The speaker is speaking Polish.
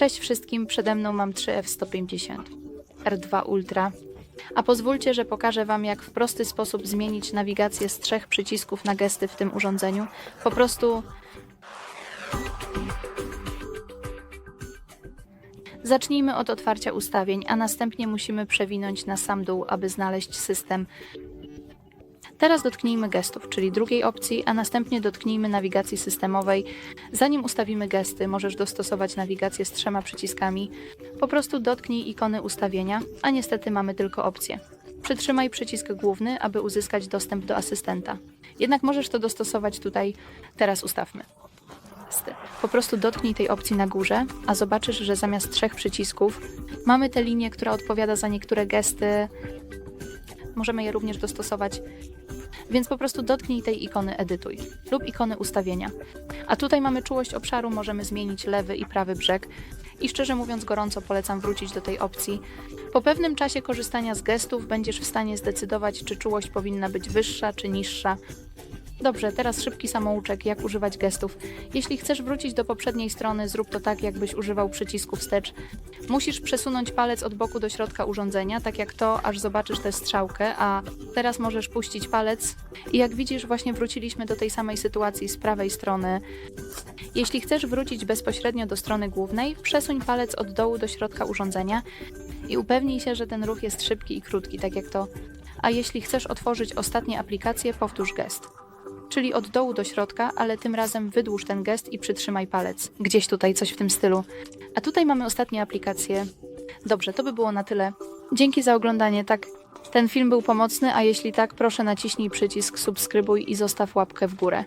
Cześć wszystkim, przede mną mam 3F150 R2 Ultra. A pozwólcie, że pokażę Wam, jak w prosty sposób zmienić nawigację z trzech przycisków na gesty w tym urządzeniu. Po prostu Zacznijmy od otwarcia ustawień, a następnie musimy przewinąć na sam dół, aby znaleźć system. Teraz dotknijmy gestów, czyli drugiej opcji, a następnie dotknijmy nawigacji systemowej. Zanim ustawimy gesty, możesz dostosować nawigację z trzema przyciskami. Po prostu dotknij ikony ustawienia, a niestety mamy tylko opcję. Przytrzymaj przycisk główny, aby uzyskać dostęp do asystenta. Jednak możesz to dostosować tutaj. Teraz ustawmy. Po prostu dotknij tej opcji na górze, a zobaczysz, że zamiast trzech przycisków mamy tę linię, która odpowiada za niektóre gesty. Możemy je również dostosować. Więc po prostu dotknij tej ikony edytuj lub ikony ustawienia. A tutaj mamy czułość obszaru, możemy zmienić lewy i prawy brzeg. I szczerze mówiąc, gorąco polecam wrócić do tej opcji. Po pewnym czasie korzystania z gestów będziesz w stanie zdecydować, czy czułość powinna być wyższa czy niższa. Dobrze, teraz szybki samouczek, jak używać gestów. Jeśli chcesz wrócić do poprzedniej strony, zrób to tak, jakbyś używał przycisku wstecz. Musisz przesunąć palec od boku do środka urządzenia, tak jak to, aż zobaczysz tę strzałkę, a teraz możesz puścić palec i jak widzisz, właśnie wróciliśmy do tej samej sytuacji z prawej strony. Jeśli chcesz wrócić bezpośrednio do strony głównej, przesuń palec od dołu do środka urządzenia i upewnij się, że ten ruch jest szybki i krótki, tak jak to. A jeśli chcesz otworzyć ostatnie aplikacje, powtórz gest czyli od dołu do środka, ale tym razem wydłuż ten gest i przytrzymaj palec. Gdzieś tutaj coś w tym stylu. A tutaj mamy ostatnie aplikacje. Dobrze, to by było na tyle. Dzięki za oglądanie. Tak, ten film był pomocny, a jeśli tak, proszę naciśnij przycisk subskrybuj i zostaw łapkę w górę.